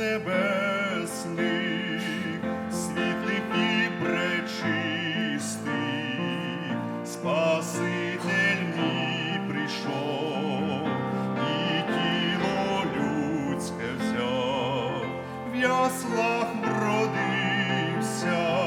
небесних, світлих і пречистих, Спаситель прийшов, і тіло людське взяв, в яслах бродився.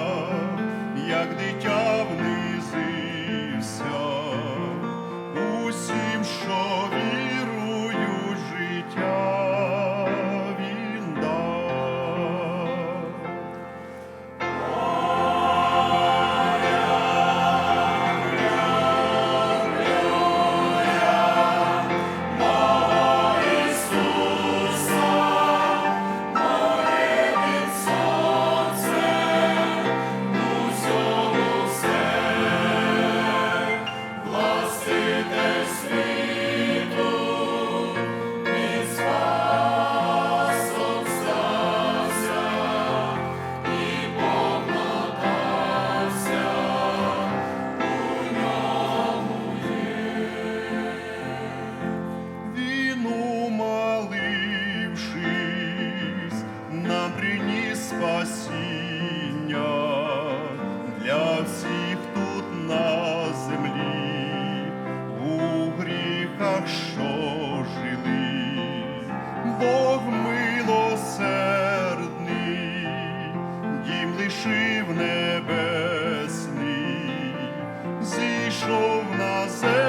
Гріхах, що жили, Бог милосердний, дім лишив небесний, зійшов на землю,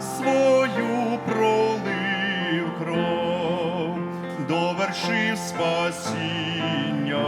свою пролив кров, довершив спасіння.